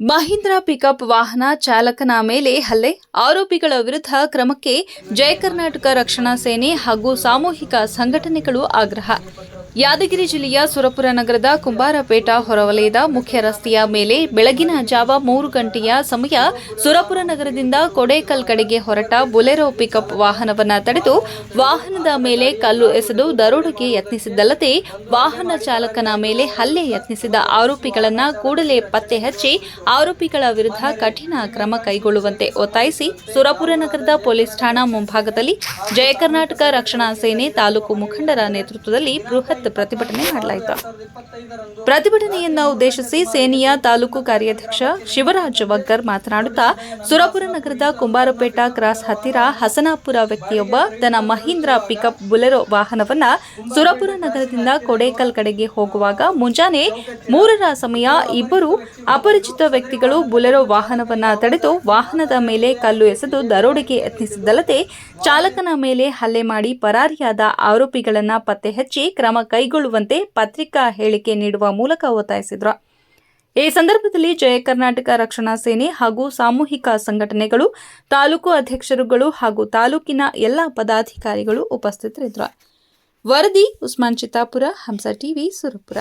Mahindra pickup ವಾಹನ ಚಾಲಕನ ಮೇಲೆ ಹಲ್ಲೆ. ಆರೋಪಿಗಳ ವಿರುದ್ಧ ಕ್ರಮಕ್ಕೆ ಜಯ ಕರ್ನಾಟಕ ರಕ್ಷಣಾ ಸೇನೆ ಹಾಗೂ ಸಾಮೂಹಿಕ ಸಂಘಟನೆಗಳು ಆಗ್ರಹ. ಯಾದಗಿರಿ ಜಿಲ್ಲೆಯ ಸುರಪುರ ನಗರದ ಕುಂಬಾರಪೇಟ ಹೊರವಲಯದ ಮುಖ್ಯ ರಸ್ತೆಯ ಮೇಲೆ ಬೆಳಗಿನ ಜಾವ ಮೂರು ಗಂಟೆಯ ಸಮಯ ಸುರಪುರ ನಗರದಿಂದ ಕೊಡೇಕಲ್ ಕಡೆಗೆ ಹೊರಟ ಬುಲೆರೋ ಪಿಕಪ್ ವಾಹನವನ್ನ ತಡೆದು ವಾಹನದ ಮೇಲೆ ಕಲ್ಲು ಎಸೆದು ದರೋಡೆಗೆ ಯತ್ನಿಸಿದ್ದಲ್ಲದೆ ವಾಹನ ಚಾಲಕನ ಮೇಲೆ ಹಲ್ಲೆ ಯತ್ನಿಸಿದ ಆರೋಪಿಗಳನ್ನು ಕೂಡಲೇ ಪತ್ತೆ ಹಚ್ಚಿ ಆರೋಪಿಗಳ ವಿರುದ್ಧ ಕಠಿಣ ಕ್ರಮ ಕೈಗೊಳ್ಳುವಂತೆ ಒತ್ತಾಯಿಸಿ ಸುರಪುರ ನಗರದ ಪೊಲೀಸ್ ಠಾಣಾ ಮುಂಭಾಗದಲ್ಲಿ ಜಯ ಕರ್ನಾಟಕ ರಕ್ಷಣಾ ಸೇನೆ ತಾಲೂಕು ಮುಖಂಡರ ನೇತೃತ್ವದಲ್ಲಿ ಬೃಹತ್ ಪ್ರತಿಭಟನೆ ಮಾಡಲಾಯಿತು. ಪ್ರತಿಭಟನೆಯನ್ನ ಉದ್ದೇಶಿಸಿ ಸೇನೆಯ ತಾಲೂಕು ಕಾರ್ಯಾಧ್ಯಕ್ಷ ಶಿವರಾಜ್ ವಗ್ಗರ್ ಮಾತನಾಡುತ್ತಾ, ಸುರಪುರ ನಗರದ ಕುಂಬಾರಪೇಟ ಕ್ರಾಸ್ ಹತ್ತಿರ ಹಸನಾಪುರ ವ್ಯಕ್ತಿಯೊಬ್ಬ ತನ್ನ ಮಹೀಂದ್ರ ಪಿಕಪ್ ಬುಲೆರೋ ವಾಹನವನ್ನ ಸುರಪುರ ನಗರದಿಂದ ಕೊಡೇಕಲ್ ಕಡೆಗೆ ಹೋಗುವಾಗ ಮುಂಜಾನೆ ಮೂರರ ಸಮಯ ಇಬ್ಬರು ಅಪರಿಚಿತ ವ್ಯಕ್ತಿಗಳು ಬುಲೆರೋ ವಾಹನವನ್ನ ತಡೆದು ವಾಹನದ ಮೇಲೆ ಕಲ್ಲು ಎಸೆದು ದರೋಡೆಗೆ ಯತ್ನಿಸಿದ್ದಲ್ಲದೆ, ಚಾಲಕನ ಮೇಲೆ ಹಲ್ಲೆ ಮಾಡಿ ಪರಾರಿಯಾದ ಆರೋಪಿಗಳನ್ನ ಪತ್ತೆ ಹಚ್ಚಿ ಕ್ರಮ ಕೈಗೊಳ್ಳುವಂತೆ ಪತ್ರಿಕಾ ಹೇಳಿಕೆ ನೀಡುವ ಮೂಲಕ ಒತ್ತಾಯಿಸಿದ್ರು. ಈ ಸಂದರ್ಭದಲ್ಲಿ ಜಯ ಕರ್ನಾಟಕ ರಕ್ಷಣಾ ಸೇನೆ ಹಾಗೂ ಸಾಮೂಹಿಕ ಸಂಘಟನೆಗಳು, ತಾಲೂಕು ಅಧ್ಯಕ್ಷರುಗಳು ಹಾಗೂ ತಾಲೂಕಿನ ಎಲ್ಲ ಪದಾಧಿಕಾರಿಗಳು ಉಪಸ್ಥಿತರಿದ್ದರು. ವರದಿ, ಉಸ್ಮಾನ್ ಚಿತ್ತಾಪುರ, ಹಂಸ ಟಿವಿ, ಸುರಪುರ.